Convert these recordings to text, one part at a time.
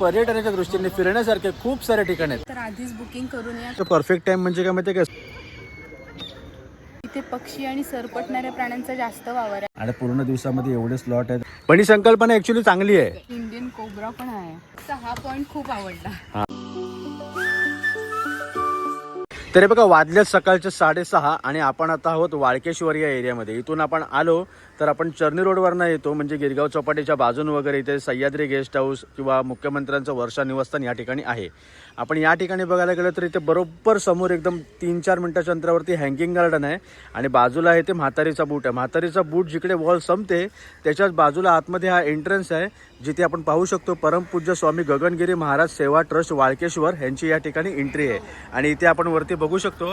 पर्यटनाच्या दृष्टीने फिरण्यासारखे खूप सारे ठिकाण आहेत. तर आधीच बुकिंग करून या. परफेक्ट टाइम म्हणजे काय माहिती का? इथे पक्षी आणि सरपटणाऱ्या प्राण्यांचा जास्त वावर आहे. आणि पूर्ण दिवसामध्ये एवढे स्लॉट आहेत. पण ही संकल्पना ऍक्च्युली चांगली आहे. इंडियन कोबरा पण आहे. तर हा पॉइंट खूप आवडला. तरी बघा वाजल्यात सकाळचे साडेसहा आणि आपण आता आहोत वाळकेश्वर या एरियामध्ये. इथून आपण आलो तर आपण चर्नी रोडवरनं येतो म्हणजे गिरगाव चौपाटीच्या बाजून वगैरे इथे सह्याद्री गेस्ट हाऊस किंवा मुख्यमंत्र्यांचं वर्षा निवासस्थान या ठिकाणी आहे. आपण या ठिकाणी बघायला गेलं तर इथे बरोबर समोर एकदम तीन चार मिनटाच्या अंतरावरती हँगिंग गार्डन आहे आणि बाजूला आहे ते म्हातारीचा बूट आहे. म्हातारीचा बूट जिकडे वॉल संपते त्याच्याच बाजूला आतमध्ये हा एंट्रन्स आहे जिथे आपण पाहू शकतो परमपूज्य स्वामी गगनगिरी महाराज सेवा ट्रस्ट वाळकेश्वर यांची या ठिकाणी एंट्री आहे. आणि इथे आपण वरती बघू बघू शकतो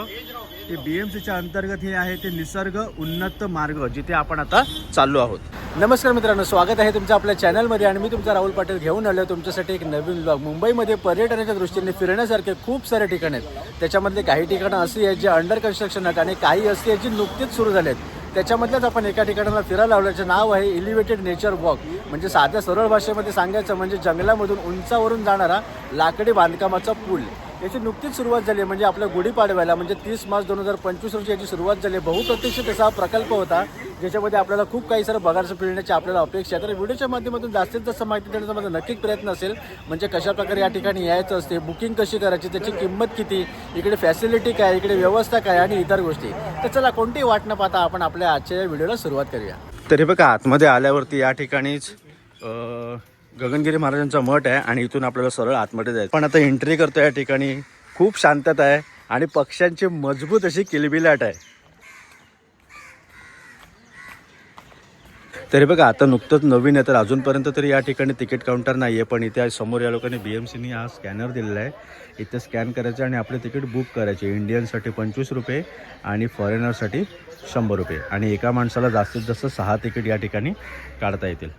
की बी एम सीच्या अंतर्गत हे आहे ते निसर्ग उन्नत मार्ग जिथे आपण आता चाललो आहोत. नमस्कार मित्रांनो स्वागत आहे तुमचं आपल्या चॅनलमध्ये आणि मी तुमचा राहुल पाटील घेऊन आलो तुमच्यासाठी एक नवीन ब्लॉग मुंबईमध्ये पर्यटनाच्या दृष्टीने फिरण्यासारखे खूप सारे ठिकाण आहेत. त्याच्यामधले काही ठिकाणं अशी आहेत जे अंडर कन्स्ट्रक्शन आहेत आणि काही अशी आहेत जी नुकतीच सुरू झाले आहेत त्याच्यामधल्याच आपण एका ठिकाणाला फिरायला लावल्याचं नाव आहे इलिव्हेटेड नेचर वॉक म्हणजे साध्या सरळ भाषेमध्ये सांगायचं म्हणजे जंगलामधून उंचावरून जाणारा लाकडी बांधकामाचा पूल. याची नुकतीच सुरुवात झाली आहे. म्हणजे आपल्या गुढीपाडव्याला म्हणजे तीस मार्च दोन हजार पंचवीस रोजी याची सुरुवात झाली आहे. बहुप्रतीक्षित असा हा प्रकल्प होता ज्याच्यामध्ये आपल्याला खूप काही सारं बघायचं फिरण्याची आपल्याला अपेक्षा आहे तर व्हिडिओच्या माध्यमातून जास्तीत जास्त माहिती देण्याचा माझा नक्कीच प्रयत्न असेल म्हणजे कशाप्रकारे या ठिकाणी यायचं असते बुकिंग कशी करायची त्याची किंमत किती इकडे फॅसिलिटी काय इकडे व्यवस्था काय आणि इतर गोष्टी तर चला कोणतीही वाट न पाहता आपण आपल्या आजच्या या व्हिडिओला सुरुवात करूया तरी बघा आतमध्ये आल्यावरती या ठिकाणीच गगनगिरी महाराजांचा मठ आहे आणि इथून आपल्याला सरळ आतमध्ये जायचं. पण आता एंट्री करतो या ठिकाणी. खूप शांतता आहे आणि पक्ष्यांची मजबूत अशी किलबिलाट आहे. तरी बघा आता नुकतंच नवीन आहे तर अजूनपर्यंत तरी या ठिकाणी तिकीट काउंटर नाही आहे पण इथे समोर या लोकांनी बी एम सीनी हा स्कॅनर दिलेला आहे. इथे स्कॅन करायचं आणि आपले तिकीट बुक करायचे. इंडियनसाठी पंचवीस रुपये आणि फॉरेनरसाठी शंभर रुपये. आणि एका माणसाला जास्तीत जास्त सहा तिकीट या ठिकाणी काढता येतील.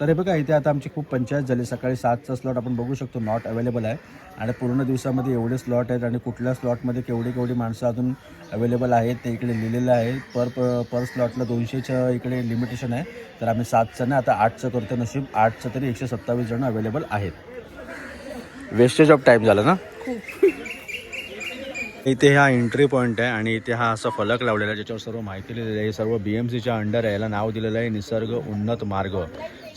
तर हे बघा इथे आता आमची खूप पंचायत झाली. सकाळी सातचा स्लॉट आपण बघू शकतो नॉट अवेलेबल आहे. आणि पूर्ण दिवसामध्ये एवढे स्लॉट आहेत आणि कुठल्या स्लॉटमध्ये केवढी केवढी माणसं अजून अवेलेबल आहेत ते इकडे लिहिलेलं आहे. पर पर स्लॉटला दोनशेच्या इकडे लिमिटेशन आहे. तर आम्ही सातचं नाही आता आठचं करतो नशीब. आठचं तरी एकशे सत्तावीस जण अवेलेबल आहेत. वेस्टेज ऑफ टाईम झालं ना? इथे हा एंट्री पॉईंट आहे आणि इथे हा असा फलक लावलेला आहे ज्याच्यावर सर्व माहिती लिहिलेली आहे. सर्व बी एम सीच्या अंडर आहे. याला नाव दिलेलं आहे निसर्ग उन्नत मार्ग.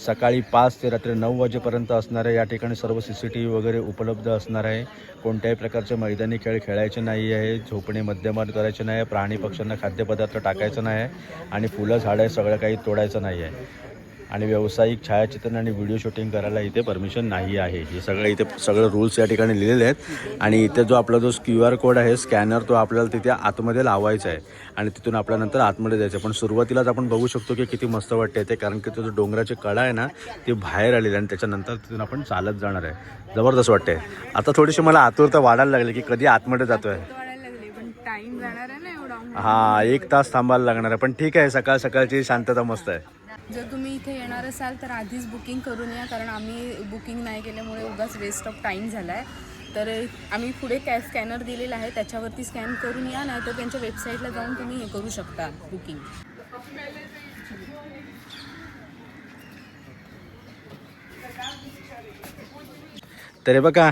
सकाळी पाच ते रात्री नऊ वाजेपर्यंत असणार आहे या ठिकाणी सर्व सी सी टी व्ही वगैरे उपलब्ध असणार आहे. कोणत्याही प्रकारचे मैदानी खेळ खेळायचे नाही आहे झोपणे मध्यमान करायचे नाही आहे प्राणी पक्ष्यांना खाद्यपदार्थ टाकायचं नाही आहे आणि फुलं झाडं सगळं काही तोडायचं नाही आहे. आणि व्यावसायिक छायाचित्रण आणि व्हिडिओ शूटिंग करायला इथे परमिशन नाही आहे. हे सगळं इथे सगळं रूल्स या ठिकाणी लिहिलेले आहेत. आणि इथे जो आपला जो क्यू आर कोड आहे स्कॅनर तो आपल्याला तिथे आतमध्ये लावायचा आहे. आणि तिथून आपल्यानंतर आतमध्ये जायचं आहे. पण सुरुवातीलाच आपण बघू शकतो की किती मस्त वाटते ते कारण की तो जो डोंगराची कडा आहे ना ती बाहेर आलेली आणि त्याच्यानंतर तिथून आपण चालत जाणार आहे. जबरदस्त वाटते आता थोडीशी मला आतुरता वाढायला लागली की कधी आतमध्ये जाणार आहे हा एक तास थांबायला लागणार आहे. पण ठीक आहे सकाळ सकाळची शांतता मस्त आहे. जर तुम्ही इथे येणार असाल तर आधीच बुकिंग करून या कारण आम्ही बुकिंग नाही केल्यामुळे उगाच वेस्ट ऑफ टाईम झाला आहे तर आम्ही पुढे कॅ स्कॅनर दिलेला आहे त्याच्यावरती स्कॅन करून या नाही तर त्यांच्या वेबसाईटला जाऊन तुम्ही हे करू शकता बुकिंग तरी बघा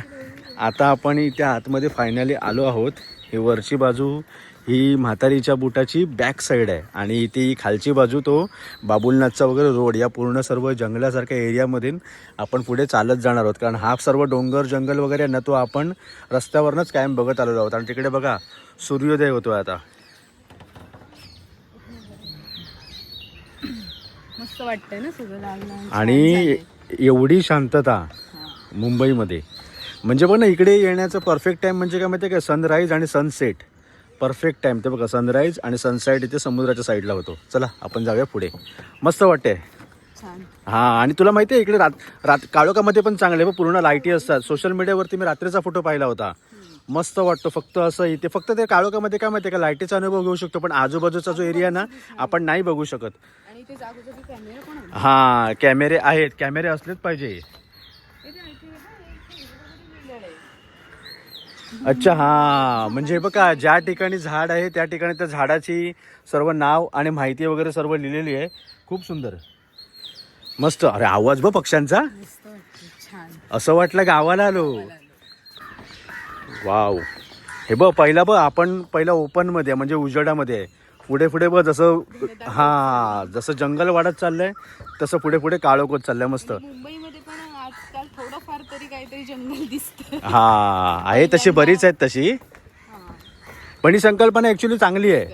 आता आपण इथे आतमध्ये फायनली आलो आहोत. ही वरची बाजू ही म्हातारीच्या बुटाची बॅक साईड आहे. आणि इथे ही खालची बाजू तो बाबुलनाथचा वगैरे रोड या पूर्ण सर्व जंगलासारख्या एरियामधून आपण पुढे चालत जाणार आहोत. कारण हा सर्व डोंगर जंगल वगैरे आहे ना तो आपण रस्त्यावरनंच कायम बघत आलेलो आहोत. आणि तिकडे बघा सूर्योदय होतो आता. मस्त वाटतंय ना सगळं आणि एवढी शांतता मुंबईमध्ये. म्हणजे बघ ना इकडे येण्याचं परफेक्ट टाईम म्हणजे काय माहिती आहे का? सनराईज आणि सनसेट परफेक्ट टाईम ते बघा सनराईज आणि सनसेट इथे समुद्राच्या साईडला होतो. चला आपण जाऊया पुढे. मस्त वाटते हां आणि तुला माहिती आहे इकडे रात रात काळोखामध्ये पण चांगले बघ पूर्ण लाईटी असतात. सोशल मीडियावरती मी रात्रीचा फोटो पाहिला होता. मस्त वाटतो फक्त असं इथे फक्त ते काळोखामध्ये काय माहिती आहे का लाईटीचा अनुभव घेऊ शकतो पण आजूबाजूचा जो एरिया ना आपण नाही बघू शकत. पण हां कॅमेरे आहेत कॅमेरे असलेच पाहिजे इथे इथे- इथे लिहिलेलं आहे. अच्छा हा. म्हणजे बघा ज्या ठिकाणी झाड आहे त्या ठिकाणी त्या झाडाची सर्व नाव आणि माहिती वगैरे सर्व लिहिलेली आहे. खूप सुंदर. मस्त. अरे आवाज बघ पक्ष्यांचा. असं वाटलं गावाला आलो. वाव. हे बघ पहिला बघ आपण पहिला ओपनमध्ये म्हणजे उजेडामध्ये. आहे पुढे पुढे बघ जसं हा जसं जंगल वाढत चाललंय तसं पुढे पुढे काळोखत चाललंय मस्त. थोडंफार तरी काहीतरी जंगल दिसतं हा आहे तशी बरीच आहेत तशी. पण ही संकल्पना ऍक्च्युली चांगली आहे.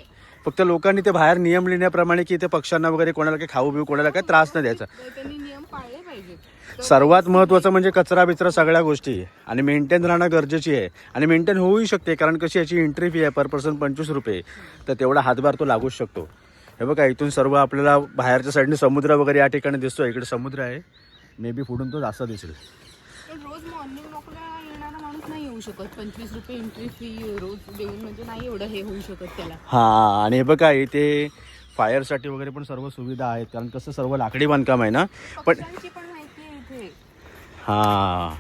फक्त लोकांनी ते बाहेर नियम लिहिण्याप्रमाणे की ते पक्ष्यांना वगैरे कोणाला काही खाऊ बिऊ कोणाला काही त्रास नाही द्यायचा. तर त्यांनी नियम पाळले पाहिजेत. सर्वात महत्त्वाचं म्हणजे कचरा बिचरा सगळ्या गोष्टी. आणि मेंटेन राहणं गरजेची आहे. आणि मेंटेन होऊही शकते कारण कशी याची एंट्री फी आहे पर पर्सन पंचवीस रुपये. तर तेवढा हातभार तो लागूच शकतो. हे बघा इथून सर्व आपल्याला बाहेरच्या साईडने समुद्र वगैरे या ठिकाणी दिसतो इकडे समुद्र आहे. मे बी पुढून तो जास्त दिसेल पण रोज मॉर्निंग वॉकला येणारा माणूस नाही येऊ शकत. पंचवीस रुपये एंट्री फी रोज देऊन म्हणजे नाही एवढं हे होऊ शकत त्याला. हां आणि हे बघा इथे फायरसाठी वगैरे पण सर्व सुविधा आहेत कारण कसं सर्व लाकडी बांधकाम आहे ना? पण पक्ष्यांची पण माहिती आहे इथे. हां.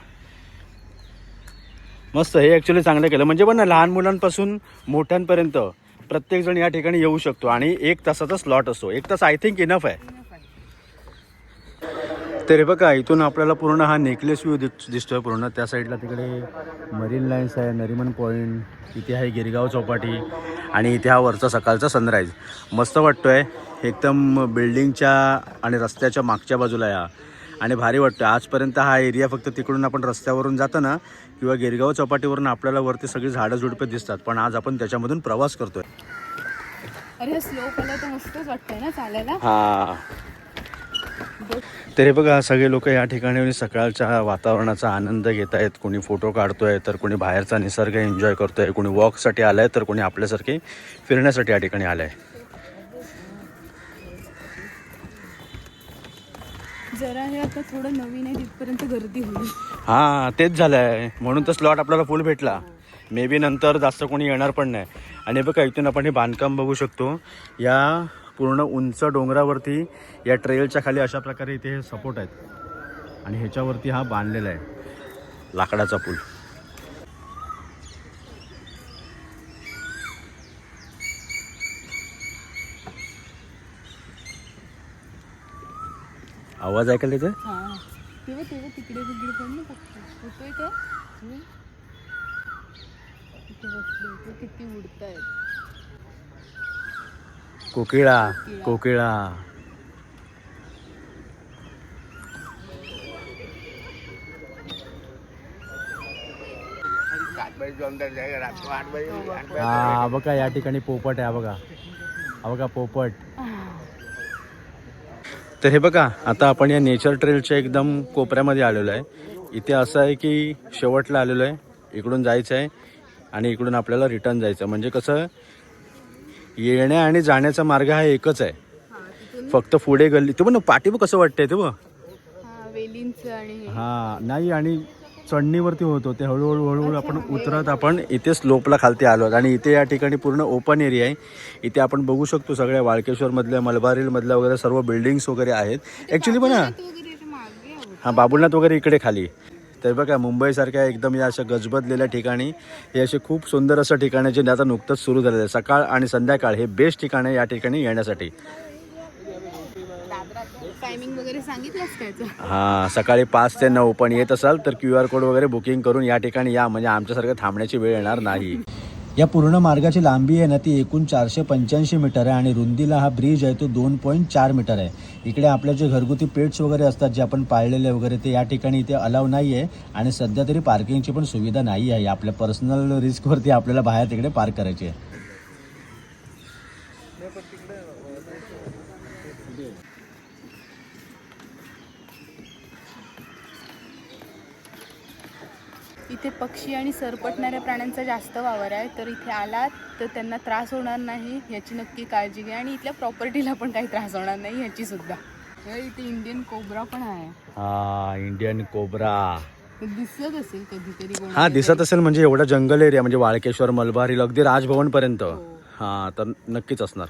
मस्त हे ॲक्च्युली चांगलं केलं. म्हणजे पण ना लहान मुलांपासून मोठ्यांपर्यंत प्रत्येकजण या ठिकाणी येऊ शकतो. आणि एक तासाचा स्लॉट असतो. एक तास आय थिंक इनफ आहे. तर बघा इथून आपल्याला पूर्ण हा नेकलेस व्ह्यू दिस दिसतोय पूर्ण. त्या साईडला तिकडे मरीन लाईन्स आहे नरिमन पॉईंट इथे आहे गिरगाव चौपाटी आणि इथे हा वरचा सकाळचा सनराईज. मस्त वाटतोय. एकदम बिल्डिंगच्या आणि रस्त्याच्या मागच्या बाजूला या. आणि भारी वाटतं आजपर्यंत हा एरिया फक्त तिकडून आपण रस्त्यावरून जातो ना किंवा गिरगाव चौपाटीवरून आपल्याला वरती सगळी झाडं झुडपे दिसतात पण आज आपण त्याच्यामधून प्रवास करतोय. अरे तर मस्तच वाटतंय ना चालायला. हा. तर हे बघा सगळे लोक या ठिकाणी सकाळच्या वातावरणाचा आनंद घेत आहेत कोणी फोटो काढतोय तर कोणी बाहेरचा निसर्ग एन्जॉय करतोय. कोणी वॉकसाठी आलाय तर कोणी आपल्यासारखे फिरण्यासाठी या ठिकाणी आलंय. जरा हे आता थोडं नवीन आहे तिथपर्यंत गर्दी होईल. हां तेच झालं आहे म्हणून तर स्लॉट आपल्याला फुल भेटला. मे बी नंतर जास्त कोणी येणार पण नाही. आणि बघा इथून आपण हे बांधकाम बघू शकतो. या पूर्ण उंच डोंगरावरती या ट्रेलच्या खाली अशा प्रकारे इथे हे सपोर्ट आहेत. आणि ह्याच्यावरती हा बांधलेला आहे. लाकडाचा पूल. आवाज ऐकायला येते हा. तेव्हा तेव्हा तिकडे तिकडे पण ना पक्षी होतोय का हम्म. इथे बसले इथे किती उडतायत कोकिळा कोकिळा. हा बघा या ठिकाणी पोपट आहे बघा. बघा पोपट. तर हे बघा आता आपण या नेचर ट्रेलच्या एकदम कोपऱ्यामध्ये आलेलो आहे. इथे असं आहे की शेवटला आलेलो आहे इकडून जायचं आहे आणि इकडून आपल्याला रिटर्न जायचं म्हणजे कसं येण्या आणि जाण्याचा मार्ग हा एकच आहे. हा फक्त पुढे गल्ली तू पण पाठी बघ कसं वाटतंय ते बघ. हा नाही आणि चढणीवरती होतो ते हळूहळू हळूहळू आपण उतरत आपण इथे स्लोपला खालती आलो आणि इथे या ठिकाणी पूर्ण ओपन एरिया आहे. इथे आपण बघू शकतो सगळ्या वाळकेश्वरमधल्या मलबारीमधल्या वगैरे सर्व बिल्डिंग्स वगैरे आहेत. ॲक्च्युली पण. हा. बाबुलनाथ वगैरे इकडे खाली तर बघा मुंबईसारख्या एकदम या अशा गजबजलेल्या ठिकाणी हे असे खूप सुंदर असं ठिकाण आहे जे आता नुकतंच सुरू झालेलं आहे. सकाळ आणि संध्याकाळ हे बेस्ट ठिकाण आहे या ठिकाणी येण्यासाठी? हां सकाळी पाच ते नऊ पण येत असाल तर क्यू आर कोड वगैरे बुकिंग करून या ठिकाणी या. म्हणजे आमच्यासारखं थांबण्याची वेळ येणार नाही. या पूर्ण मार्गाची लांबी आहे ना ती एकूण चारशे पंच्याऐंशी मीटर आहे आणि रुंदीला हा ब्रिज आहे तो दोन पॉईंट चार मीटर आहे. इकडे आपल्या जे घरगुती पेट्स वगैरे असतात जे आपण पाळलेले वगैरे ते या ठिकाणी इथे अलाव नाही आहे आणि सध्या तरी पार्किंगची पण सुविधा नाही आहे. आपल्या पर्सनल रिस्कवरती आपल्याला बाहेर तिकडे पार्क करायची आहे. इथे पक्षी आणि सरपटणाऱ्या प्राण्यांचा जास्त वावर आहे. तर इथे आलात तर त्यांना त्रास होणार नाही याची नक्की काळजी घ्या. आणि इथल्या प्रॉपर्टीला पण काही त्रास होणार नाही याची सुद्धा. हे इथे इंडियन कोबरा पण आहे. हा इंडियन कोबरा दिसत असेल कधीतरी हा दिसत असेल म्हणजे एवढा जंगल एरिया म्हणजे वाळकेश्वर मलबार हिल अगदी राजभवन पर्यंत हो. हा तर नक्कीच असणार.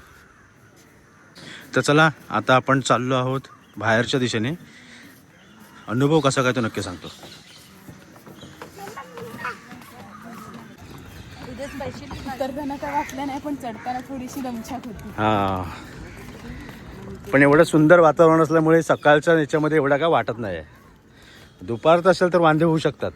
तर चला आता आपण चाललो आहोत बाहेरच्या दिशेने. अनुभव कसा काय तो नक्की सांगतो. उतरताना काय वाटलं नाही पण चढताना थोडीशी दमछाक होती. हा. पण एवढं सुंदर वातावरण असल्यामुळे सकाळच्या याच्यामध्ये एवढा काय वाटत नाही दुपारचं असेल तर वांदे होऊ शकतात.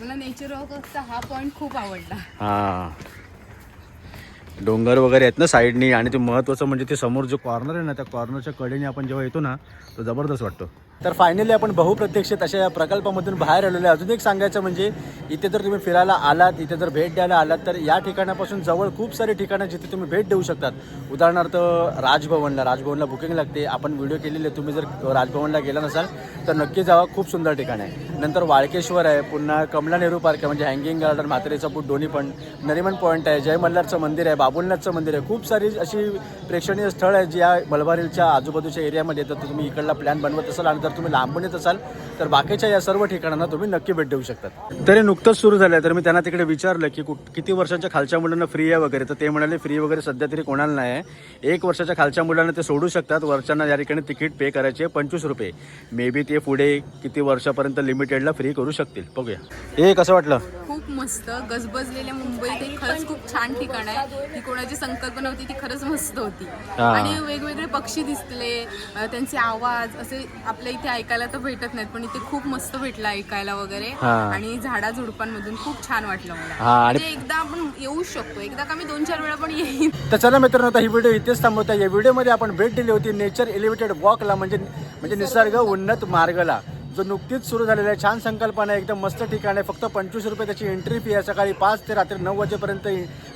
मला नेचर वॉकचा हा पॉइंट खूप आवडला. हा. डोंगर वगैरे आहेत ना साईडनी आणि ते महत्त्वाचं म्हणजे ते समोर जो कॉर्नर आहे ना त्या कॉर्नरच्या कडेने आपण जेव्हा येतो ना तो जबरदस्त वाटतो. तर फायनली आपण बहुप्रत्यक्षित अशा या प्रकल्पामधून बाहेर आलेलो आहे. अजून एक सांगायचं म्हणजे इथे जर तुम्ही फिरायला आलात इथे जर भेट द्यायला आलात तर या ठिकाणापासून जवळ खूप सारी ठिकाणं जिथे तुम्ही भेट देऊ शकतात. उदाहरणार्थ राजभवनला राजभवनला बुकिंग लागते. आपण व्हिडिओ केलेले तुम्ही जर राजभवनला गेला नसाल तर नक्की जावा खूप सुंदर ठिकाण आहे. नंतर वाळकेश्वर आहे पुन्हा कमला नेहरू पार्क आहे म्हणजे हँगिंग गार्डन म्हातारीचा पूट दोन्ही पण. नरिमन पॉईंट आहे जय मल्हारचं मंदिर आहे बाबुलनाथचं मंदिर आहे. खूप सारी अशी प्रेक्षणीय स्थळ आहे जी या मलबार आजूबाजूच्या एरियामध्ये तर तुम्ही इकडला प्लॅन बनवत असाल आणि जर तुम्ही लांबून येत असाल तर बाकीच्या या सर्व ठिकाणांना तुम्ही नक्की भेट देऊ शकतात. तरी नुकतंच सुरू झालं तर मी त्यांना तिकडे विचारलं की कुठ किती वर्षाच्या खालच्या मुलांना फ्री आहे वगैरे? तर ते म्हणाले फ्री वगैरे सध्या तरी कोणाला नाही आहे. एक वर्षाच्या खालच्या मुलांना ते सोडू शकतात. वर्षांना या ठिकाणी तिकीट पे करायचे पंचवीस रुपये. मे बी ते पुढे किती वर्षापर्यंत लिमिटेडला फ्री करू शकतील. बघूया. हे कसं वाटलं? खूप मस्त गजबजलेल्या मुंबईत एक खरंच खूप छान ठिकाण आहे. ती कोणाची संकल्पना होती ती खरंच मस्त होती. हा. आणि वेगवेगळे पक्षी दिसले अं, त्यांचे आवाज असे आपल्या इथे ऐकायला तर भेटत नाहीत पण इथे खूप मस्त भेटलं ऐकायला वगैरे. हा. आणि झाडा झुडपांमधून खूप छान वाटलं मला. हा, आणि- म्हणजे एकदा आपण येऊ शकतो. एकदा का मी दोन चार वेळा पण येईन. तर चला मित्रांनो आता ही व्हिडिओ इथेच थांबवता. या व्हिडिओमध्ये आपण भेट दिली होती नेचर एलिव्हेटेड वॉकला म्हणजे म्हणजे निसर्ग उन्नत मार्गला. जो नुकतीच सुरू झालेला आहे छान संकल्पना आहे एकदम मस्त ठिकाण आहे. फक्त पंचवीस रुपये त्याची एंट्री फी आहे. सकाळी पाच ते रात्री नऊ वाजेपर्यंत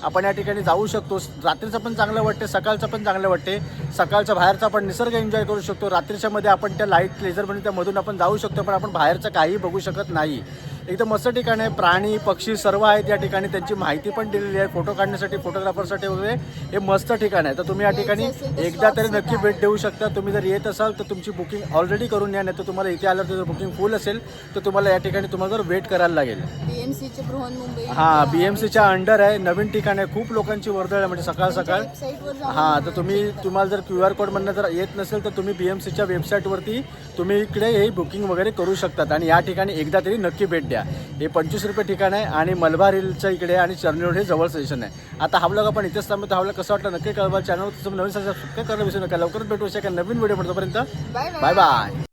आपण या ठिकाणी जाऊ शकतो. रात्रीचं पण चांगलं वाटते सकाळचं पण चांगलं वाटते. सकाळचा बाहेरचा आपण निसर्ग एन्जॉय करू शकतो. रात्रीच्या मध्ये आपण त्या लाइट लेझर म्हणजे त्यामधून आपण जाऊ शकतो पण आपण बाहेरचं काही बघू शकत नाही. एकदम मस्त ठिकाण आहे. प्राणी पक्षी सर्व आहेत या ठिकाणी. त्यांची माहिती पण दिलेली आहे. फोटो काढण्यासाठी फोटोग्राफरसाठी वगैरे हे मस्त ठिकाण आहे. तर तुम्ही या ठिकाणी एकदा तरी नक्की भेट देऊ शकता. तुम्ही जर येत असाल तर तुमची बुकिंग ऑलरेडी करून या नाही तर तुम्हाला इथे आल्यावर जर बुकिंग फुल असेल. तर तुम्हाला या ठिकाणी तुम्हाला जर वेट करायला लागेल. बीएमसीचे बृहन्मुंबई हा बीएमसीच्या अंडर आहे. नवीन ठिकाण आहे. खूप लोकांची वर्दळ आहे म्हणजे सकाळ सकाळ. हा तर तुम्ही तुम्हाला जर क्यू आर कोड मधनं जर येत नसेल तर तुम्ही बीएमसीच्या वेबसाईटवरती तुम्ही इकडे हे बुकिंग वगैरे करू शकतात. आणि या ठिकाणी एकदा तरी नक्की भेट द्या. हे पंचवीस रुपये ठिकाण आहे आणि मलबार हिलच्या इकडे आणि चर्नी रोड हे जवळ स्टेशन आहे. आता हा ब्लॉग आपण इथेच थांबतो हा ब्लॉग कसं वाटलं नक्की कळवा. चॅनल नवीन सबस्क्राईब करायला विसरू नका. लवकरच भेटू शका नवीन व्हिडिओ पर्यंत बाय बाय बाय